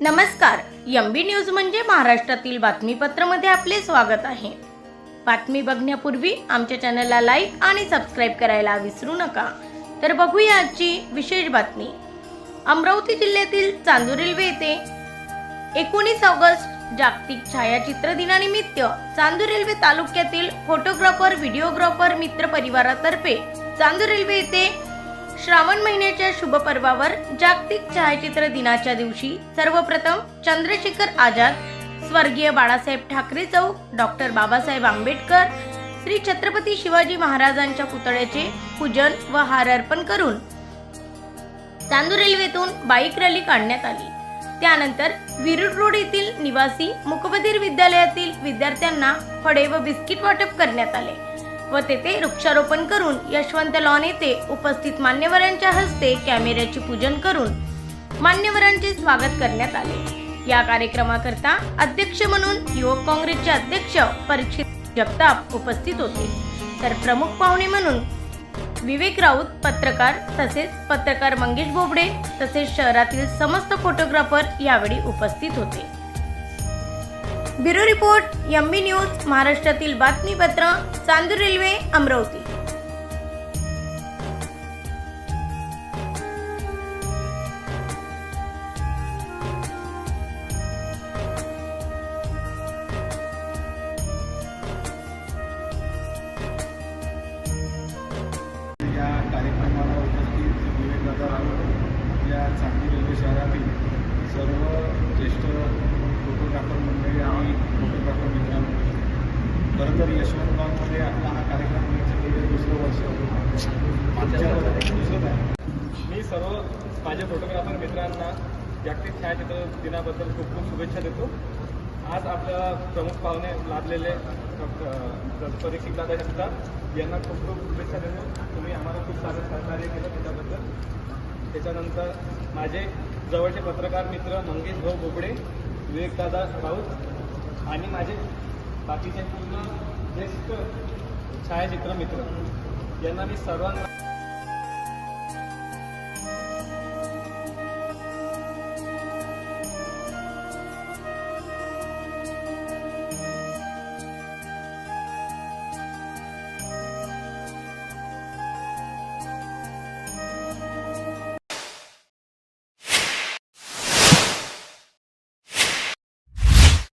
नमस्कार. M news म्हणजे महाराष्ट्रातील बातमीपत्रामध्ये आपले स्वागत आहे. बातमी बघण्यापूर्वी आमच्या चॅनलला लाईक आणि सबस्क्राईब करायला विसरू नका. तर बघूया आजची विशेष बातमी. अमरावती जिल्ह्यातील चांदूर रेल्वे येथे एकोणीस ऑगस्ट जागतिक छायाचित्र दिनानिमित्त चांदूर रेल्वे तालुक्यातील फोटोग्राफर व्हिडिओग्राफर मित्र परिवारातर्फे चांदूर रेल्वे येथे श्रावण महिन्याच्या शुभ पर्वावर जागतिक छायाचित्र दिनाच्या दिवशी सर्वप्रथम चंद्रशेखर आझाद स्वर्गीय बाळासाहेब ठाकरे चौक डॉक्टर बाबासाहेब आंबेडकर श्री छत्रपती शिवाजी महाराजांच्या पुतळ्याचे पूजन व हार अर्पण करून चांदूर रेल्वेतून बाईक रॅली काढण्यात आली. त्यानंतर विरुड रोड येथील निवासी मुकबधीर विद्यालयातील विद्यार्थ्यांना फळे व बिस्किट वाटप करण्यात आले. व तेथे वृक्षारोपण करून यशवंत लॉन येथे उपस्थित मान्यवरांच्या हस्ते कॅमेऱ्याचे पूजन करून मान्यवरांचे स्वागत करण्यात आले. या कार्यक्रमाकरता अध्यक्ष म्हणून युवक काँग्रेसचे अध्यक्ष परीक्षित जगताप उपस्थित होते. तर प्रमुख पाहुणे म्हणून विवेक राऊत पत्रकार तसेच पत्रकार मंगेश बोबडे तसेच शहरातील समस्त फोटोग्राफर यावेळी उपस्थित होते. Bureau report M B news महाराष्ट्रातील बातमीपत्र चांदूर रेल्वे अमरावती. या कार्यक्रमाला उपस्थित विवेकदादा राऊत आपल्या चांदी रेल्वे शहरातील सर्व ज्येष्ठ फोटोग्राफर मंडळी आणि फोटोग्राफर मित्रांनो खरं तर यशवंतरावमध्ये आपला हा कार्यक्रम होण्याचं गेले दुसरं वर्ष मागच्या दुसरं आहे. मी सर्व माझ्या फोटोग्राफर मित्रांना जागतिक छायाचित्र दिनाबद्दल खूप खूप शुभेच्छा देतो. आज आपल्याला प्रमुख पाहुणे लाभलेले डॉक्टर परीक्षित दादा जगताप यांना खूप खूप शुभेच्छा देतो. तुम्ही आम्हाला खूप सारं सहकार्य केलं त्याच्याबद्दल. त्याच्यानंतर माझे जवळचे पत्रकार मित्र मंगेश भाऊ बोबडे विवेकदादा राऊत आणि माझे बाकीचे पूर्ण ज्येष्ठ छायाचित्र मित्र यांना मी सर्वांना